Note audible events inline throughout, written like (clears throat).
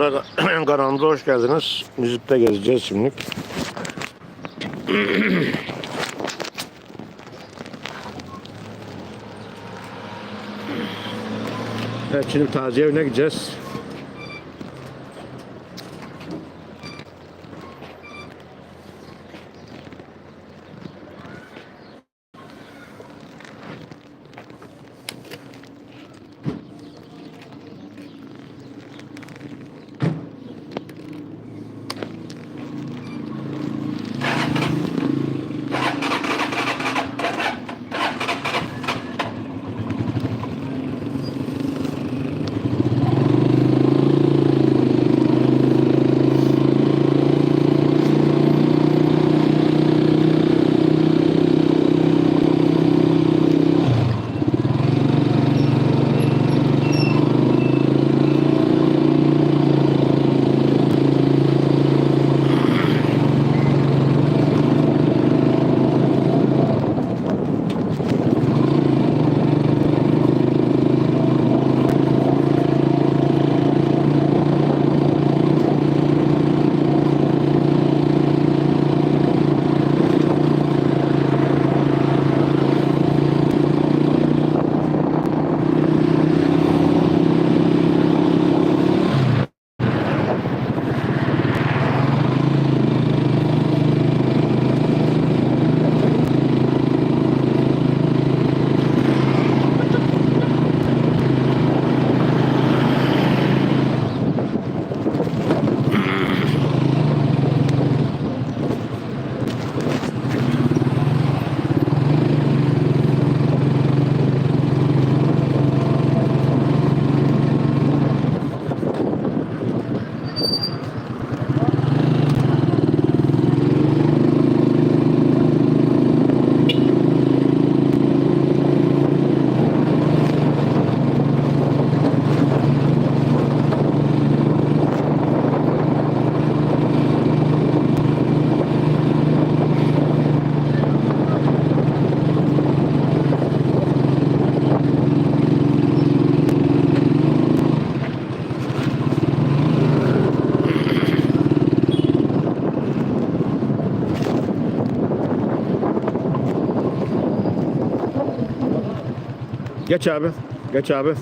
Arkadaşlar (clears throat) kanalımıza hoş geldiniz. Müzikte gezeceğiz şimdi. (clears throat) Evet şimdi taziye evine gideceğiz. Geç abi. Geç abi.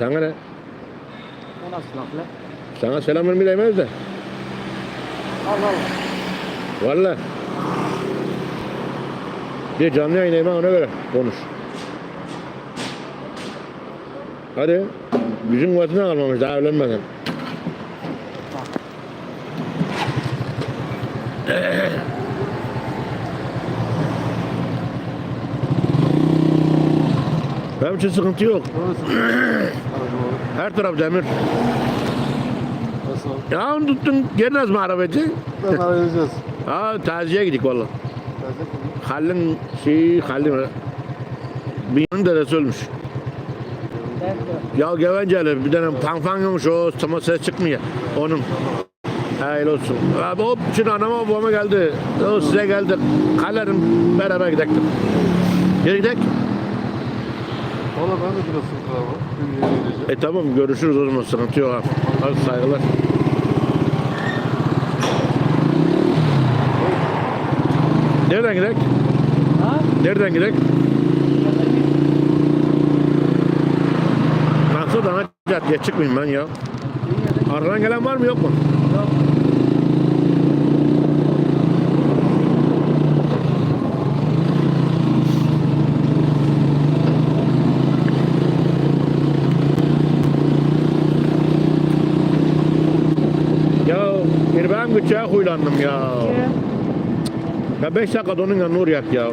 Sana ne? O nasıl laf lan? Sana selam vermeyi değmez de. Allah Allah. Valla. Bir canlı ha, ona göre konuş. Hadi. Yüzün kuvvetine kalmamış daha evlenmeden. Benim için sıkıntı yok. Her taraf demir. Nasıl? Ya onu tuttun gelmez mi arabayı? Ben arayacağız. Ha taziye gidik valla. Halin şeyi Halin Binyanın dedesi ölmüş. Ya Gevenceli bir tane panfanyomuş o ama ses çıkmıyor onun. Hayır olsun. Abi o şimdi anama babama geldi. O size geldi. Kalerim beraber gidelim. Geri gidelim. Valla ben de biraz sıkıntı var. Bir yere gideceğim. E tamam görüşürüz o zaman sıkıntı yok. ha. Hadi saygılar. Nereden gidelim? Ha? Nereden gidelim? Nasıl daha caddeye çıkmayayım ben ya. Arkadan gelen var mı yok mu? Yok. Ya bir ben gıçağa huylandım ya. Ya beş dakika onun yanına uğrayak ya.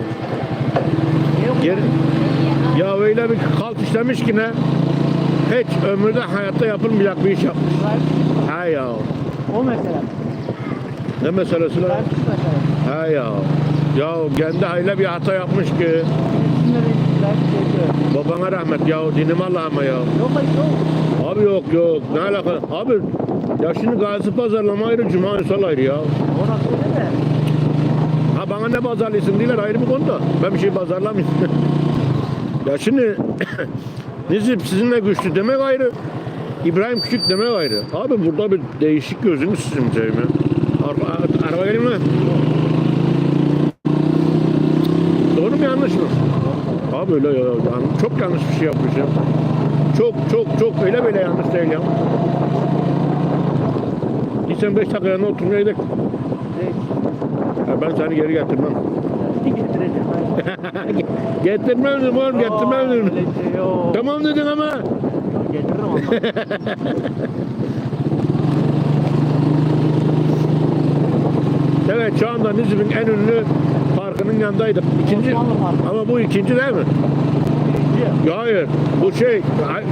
Geri, ya öyle bir kalk işlemiş ki ne? Hiç ömürde hayatta yapılmayacak bir iş yapmış. Ha ya. O mesela. Ne meselesi lan? Ha ya. Ya kendi hayli bir hata yapmış ki. Şey Babana rahmet ya. Dinim Allah'ıma ya. Yok hayır yok. Abi yok yok. Ne alaka? Abi ya şimdi gazi pazarlama ayrı, cuma ünsal ayrı ya. O nasıl öyle de. Ha bana ne pazarlıyorsun diyorlar ayrı bir konuda. Ben bir şey pazarlamıyorum. (laughs) ya şimdi (coughs) Nizip sizinle güçlü demek ayrı. İbrahim Küçük demek ayrı. Abi burada bir değişik gözünüz sizin seveyim ya. Araba, araba gelin mi? Doğru mu yanlış mı? Abi öyle ya. Çok yanlış bir şey yapmış ya. Çok çok çok öyle böyle yanlış değil ya. Gitsen 5 dakika yanına oturmaya gidelim. Ya ben seni geri getirmem. Getireceğim (laughs) getirmem dedim oğlum getirmem dedim. Şey. Tamam dedin ama. Getiririm ama. (laughs) Evet şu anda Nizip'in en ünlü parkının yanındaydık. İkinci, ama bu ikinci değil mi? Birinci. Ya hayır. Bu şey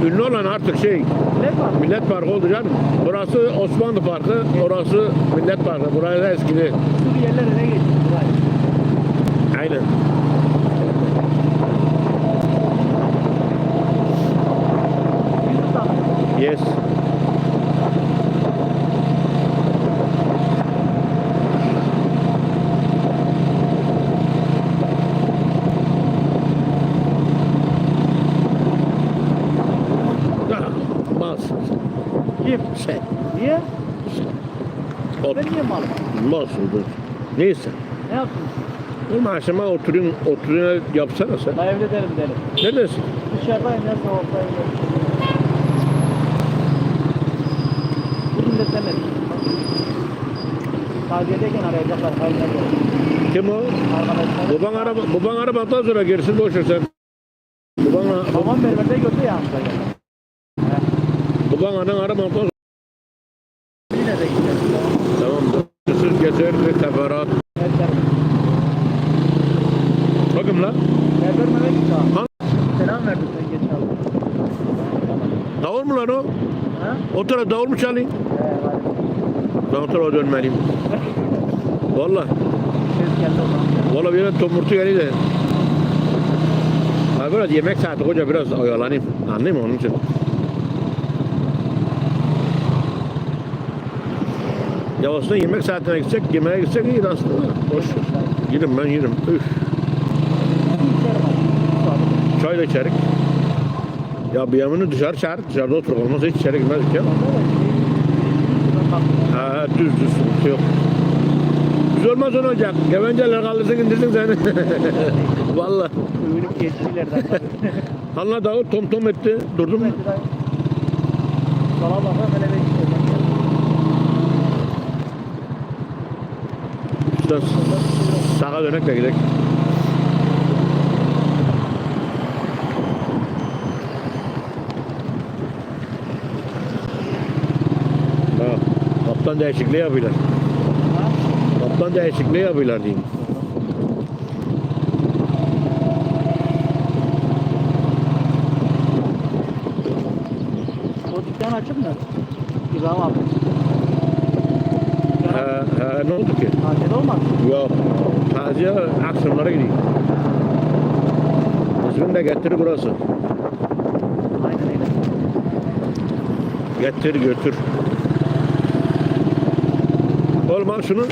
ünlü olan artık şey Ne var? Millet Parkı oldu canım. Burası Osmanlı Parkı, orası Millet Parkı. Burası eskidi. Yerlere ne geçti? Buraya. Aynen. Yunus'tan. Yes. Ah, Bas. Kim? Sen. Niye? Ot. Ben niye malım? Dur. Neyse. Ne yaptın? Benim akşama oturayım, oturayım yapsana sen. Ben evde derim derim. Ne dersin? Dışarıdayım ne soğuktayım. Bugün de sen ne Taziyedeyken arayacaklar. Hayırlı olsun. Kim o? Arkadaşlar. Baban araba, baban arabadan sonra gerisini boş ver sen. Baban, Babam berberde götü ya. baban anan arabadan sonra Yine de gidelim. tamamdır. Teferruat. Berber. Bakın lan. Mehmet gitti abi. Selam verdim sen geç aldın. Davul mu lan o? Ha? O taraf davul mu çalayım? He var. Ben o tarafa dönmeliyim. Valla. Valla bir yere tomurtu geliyor. Ha biraz yemek saati hoca biraz oyalanayım. Mı onun için? Ya aslında yemek saatine gitsek, yemeğe gitsek iyiydi aslında. Boş. Yerim ben yerim. Üf. Çay da içerik. Ya bir yanını dışarı çağır. Dışarıda otur. Olmazsa hiç içeri girmezdik ya. Ha düz düz sıkıntı yok. Düz olmaz ne olacak. Gevenceler kaldırsın indirsin seni. (laughs) Valla. Övünüp geçtilerden. Allah (laughs) Davut tom tom etti. Durdun mu? Sola baka Şuradan sağa dönek de gidelim. Ha, kaptan değişikliği yapıyorlar. Kaptan değişikliği yapıyorlar diyeyim. O dükkan açık mı? İbrahim abi. Ne oldu ki? Tatil olmaz. Yok. Taziye akşamlara gideyim. İsmini de getir burası. Aynen öyle. Getir götür. Oğlum al şunu.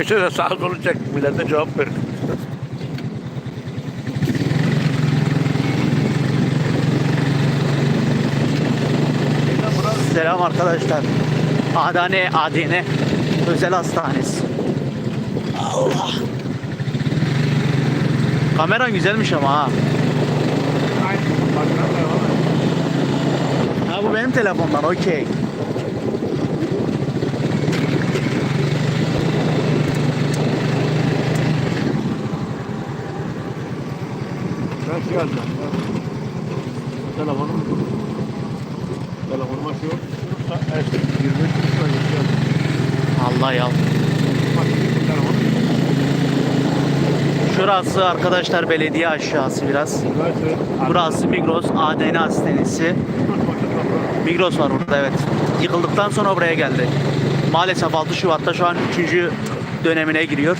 İşte de sağ solu çek. Millete cevap ver. Selam arkadaşlar. Adane Adine Özel Hastanesi. Allah. Kameran güzelmiş ama ha. Ha bu benim telefondan okey. Ben şey alacağım. Telefonum. Telefonuma şu yok. Eski 23 lira geçiyor. Allah ya. Bak, bu telefon. Şurası arkadaşlar belediye aşağısı biraz. Burası. Burası Migros ADN Hastanesi. Migros var burada evet. Yıkıldıktan sonra buraya geldi. Maalesef 6 Şubat'ta şu an 3. dönemine giriyor.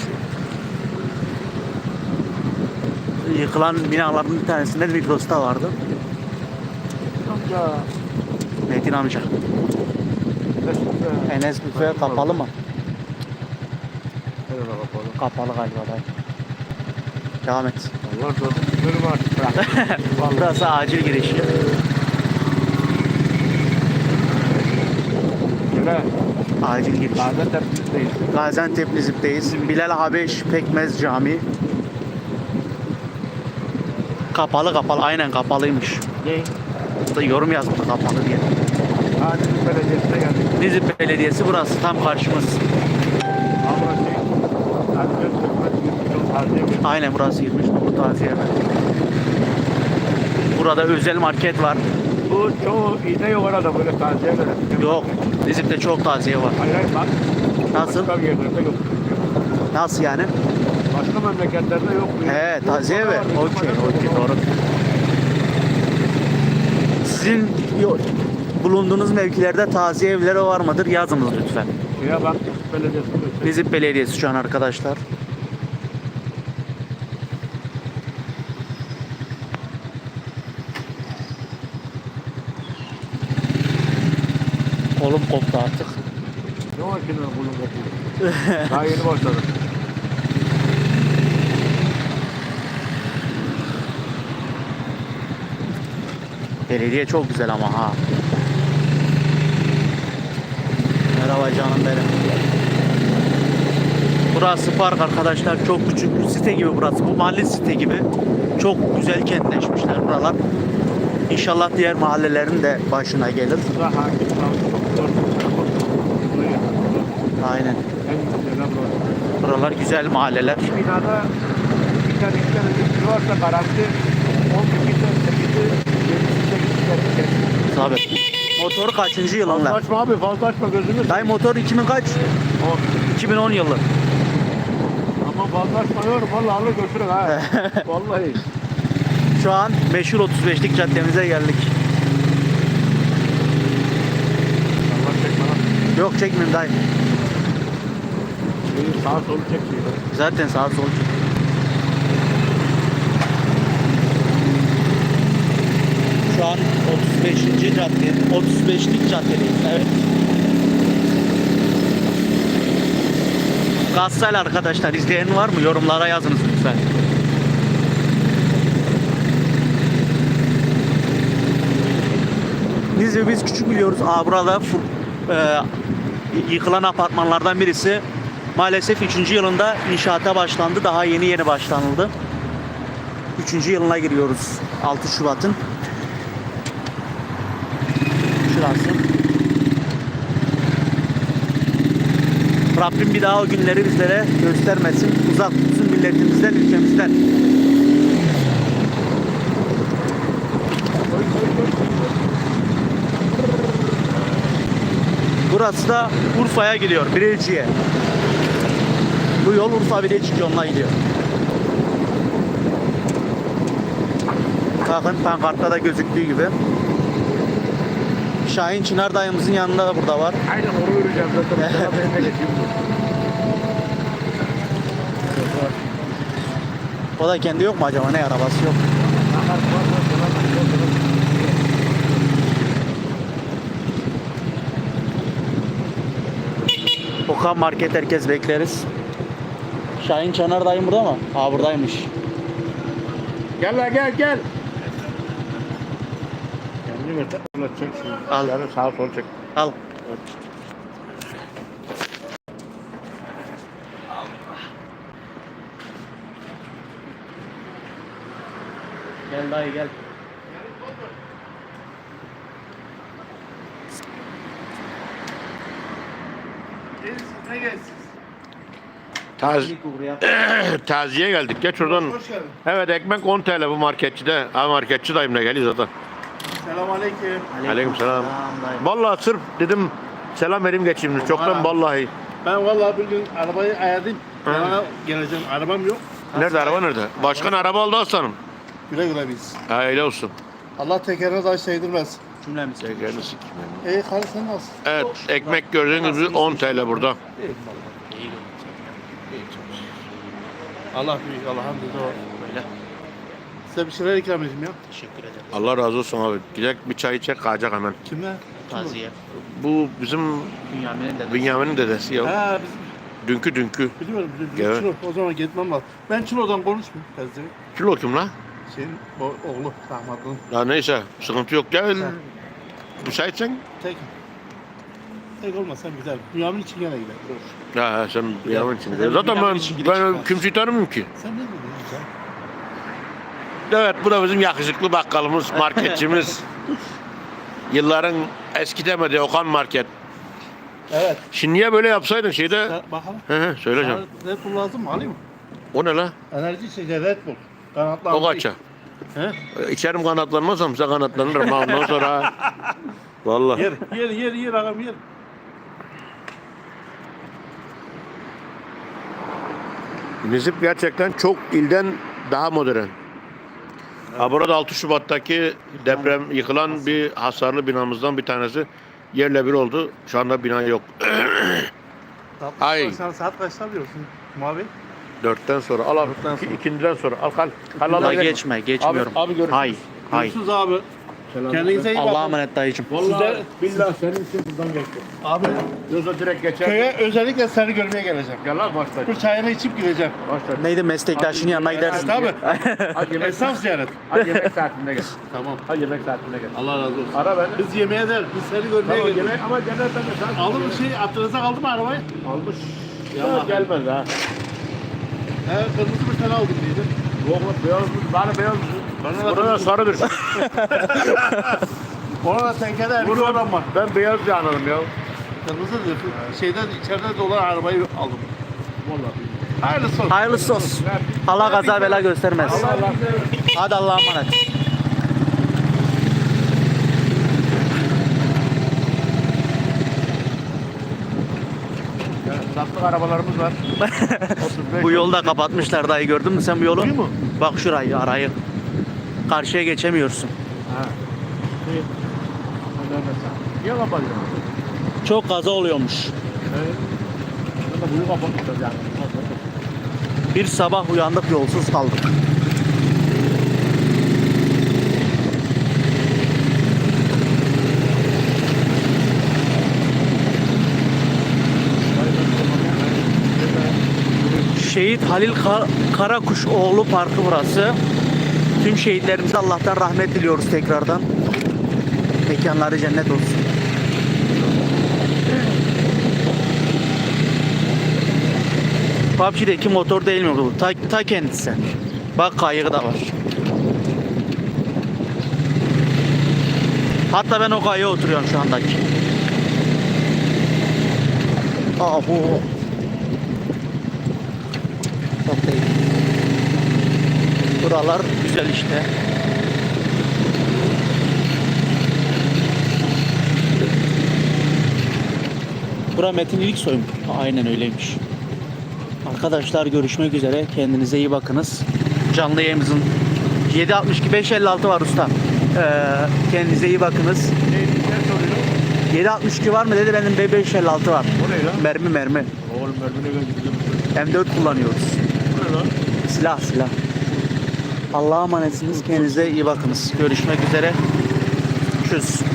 Yıkılan binaların bir tanesinde Migros'ta vardı. Amca. Metin amca. Enes büfe kapalı mı? Evet kapalı. Kapalı galiba dayı. Devam et. Allah olsun. var. (laughs) Burası acil girişi. Şöyle. Acil giriş. Bazen tepkideyiz. Gaziantep Nizip'teyiz. Bilal Habeş Pekmez Camii. Kapalı kapalı aynen kapalıymış. Ne? Yorum yazmış kapalı diye. Hadi belediyesine geldik. Nizip Belediyesi burası tam karşımız. Aynen burası 23 numaralı taziye. Burada özel market var. Bu çoğu iğne yok arada böyle taziye böyle. Yok. Nizip'te çok taziye var. Hayır hayır bak. Nasıl? Başka bir yerlerde yok. Nasıl yani? Başka memleketlerde yok. He taziye? Yok, Okey yok, okey yok. doğru. Sizin yo- bulunduğunuz mevkilerde taziye evleri var mıdır? Yazınız lütfen. Ya bak belediyesine götür. Nizip Belediyesi şu an arkadaşlar. Kolum koptu artık. Ne var ki bulun kopuyor? Daha yeni başladım. Belediye çok güzel ama ha. Merhaba canım benim. Burası park arkadaşlar. Çok küçük bir site gibi burası. Bu mahalle site gibi. Çok güzel kentleşmişler buralar. İnşallah diğer mahallelerin de başına gelir. Aynen. Buralar güzel mahalleler. Binada bir tane iki tane varsa garanti 12 tane 8'i 28 tane Tabii. Motor kaçıncı Fazla lan? açma abi fazla açma gözünü. Dayı motor 2000 kaç? 2010 yılı. Ama fazla açma yorum valla alır götürün ha. (laughs) Vallahi. Şu an meşhur 35'lik caddemize geldik. Allah çekme lan. Yok çekmeyeyim dayı. Sağa solu çek. Zaten sağ sol. Şu an 35. cadde, 35'lik caddedeyiz. Evet. Gassal arkadaşlar izleyen var mı? Yorumlara yazınız lütfen. Biz ve biz küçük biliyoruz. Aa, burada e, yıkılan apartmanlardan birisi maalesef 3. yılında inşaata başlandı. Daha yeni yeni başlanıldı. 3. yılına giriyoruz 6 Şubat'ın. Rabbim bir daha o günleri bizlere göstermesin. Uzak tutsun milletimizden, ülkemizden. Burası da Urfa'ya gidiyor, Bilecik'e. Bu yol Urfa Bilecik yoluna gidiyor. Bakın pankartta da gözüktüğü gibi. Şahin Çınar dayımızın yanında da burada var. Aynen onu yürüyeceğim zaten. (laughs) Geçeyim. O da kendi yok mu acaba? Ne arabası yok. Okan Market herkes bekleriz. Şahin Çınar dayım burada mı? Aa buradaymış. Gel lan gel gel. Ulan çek şunu. Al. Yani sağ sol çek. Al. Gel dayı gel. Taz İlk uğrayan. (coughs) taziye geldik. Geç oradan. Evet ekmek 10 TL bu marketçide. Ha marketçi dayımla geliyor zaten. Selamünaleyküm. Aleykümselam. dayı. Vallahi sırf dedim selam vereyim geçeyim. Çoktan Aa. vallahi. Ben vallahi bugün arabayı ayarlayayım. Hı. Yana geleceğim. Arabam yok. Nerede araba nerede? Başkan araba aldı aslanım. Güle güle biz. Ha öyle olsun. Allah tekerine taş değdirmez. Cümlemiz. Tekerini sikeyim. İyi karı sen nasılsın? Evet ekmek gördüğünüz gibi 10 TL burada. Allah büyük Allah hamdülillah. Böyle. Size bir şeyler ikram edeyim ya. Teşekkür ederim. Allah razı olsun abi. Gidek bir çay içecek kalacak hemen. Kimler? Taziye. Bu bizim Bünyamin'in de. Bünyamin'in dedesi ya. Ha biz Dünkü dünkü. biliyorum. biliyorum. Evet. Çilo. O zaman gitmem lazım. Ben Çılo'dan konuşmayayım. Tezde. Kilo kim lan? Şeyin o, oğlu rahmatlının. Ya neyse sıkıntı yok gel. Ha. Müsaitsen. Tek. Tek olmasam gider. Dünyanın için gene gider. Dur. Ha sen Bünyamin için. Zaten ben, için gidip ben kimseyi tanımıyorum ki. Sen ne dedin sen? Evet bu da bizim yakışıklı bakkalımız, (laughs) marketçimiz. Yılların eskitemedi Okan Market. Evet. Şimdi niye böyle yapsaydın şeyde? Bakalım. He he söyleyeceğim. Sana Red Bull lazım mı? Alayım mı? O ne la? Enerji içeceği Red Bull. Kanatlı O kaça? He? İçerim kanatlanmazsam size kanatlanırım. ha, Ondan sonra (laughs) Vallahi. Yer, yer, yer, yer ağam yer. Nizip gerçekten çok ilden daha modern. Ha burada 6 Şubat'taki deprem yıkılan bir hasarlı binamızdan bir tanesi yerle bir oldu. Şu anda bina yok. Ay. Sen saat kaçta diyorsun? Mavi. Dörtten sonra al abi. Dörtten sonra. İki- ikindiden sonra al kal. Kal al geçme, geçmiyorum. Abi, abi görüşürüz. Hay. Hay. Görüşürüz abi. Kendinize iyi bakın. Allah'a emanet dayıcım. Vallahi billahi senin için buradan geçtim. Abi Yoksa direkt geçer. köye özellikle seni görmeye geleceğim. Gel lan başla. Bu çayını içip gideceğim. Başla. Neydi meslektaşın yanına gidersin. Tabii. Hadi yemek, Esnaf ziyaret. hadi yemek saatinde gel. (laughs) Tamam. Hadi yemek saatinde gel. Allah razı olsun. Ara beni. Biz yemeğe der. Biz seni görmeye Tamam geleceğiz. yemek ama genelde de sen. Aldın mı şey? Aklınıza kaldı mı arabayı? Almış. Ya Ya gelmez ha. He kırmızı bir tane aldım diyeceğim. Yok lan beyaz mı? Bana beyaz mı? Bana da Bana da sarıdır. Ona da tenkede erkek Bunu adam var. ben beyaz anladım ya. Kırmızıdır. Şeyden içeride dolan arabayı aldım. Vallahi. Hayırlısı olsun. Hayırlısı olsun. Allah kaza bela göstermez. Hadi Allah'a emanet. Sattık arabalarımız var. (laughs) 35. Bu yolu da kapatmışlar dayı gördün mü sen bu yolu? Değil mi? Bak şurayı arayı. Karşıya geçemiyorsun. Ha. Niye? Çok kaza oluyormuş. Evet. Bunu yani. Bir sabah uyandık yolsuz kaldık. Şehit Halil Ka- Karakuş oğlu parkı burası. Tüm şehitlerimize Allah'tan rahmet diliyoruz tekrardan. Mekanları cennet olsun. PUBG'deki motor değil mi bu? Ta, ta kendisi. Bak kayığı da var. Hatta ben o kayaya oturuyorum şu andaki. Ahu. Çok da iyi. Buralar güzel işte. Bura Metin İlksoy mu? Aynen öyleymiş. Arkadaşlar görüşmek üzere. Kendinize iyi bakınız. Canlı yayımızın 762 556 var usta. Ee, kendinize iyi bakınız. Ne soruyor? 762 var mı dedi benim B556 var. O ne lan? Mermi mermi. Oğlum mermine gidiyor. M4 kullanıyoruz. Bu ne lan? Silah silah. Allah'a emanetsiniz. Kendinize iyi bakınız. Görüşmek üzere. Tschüss.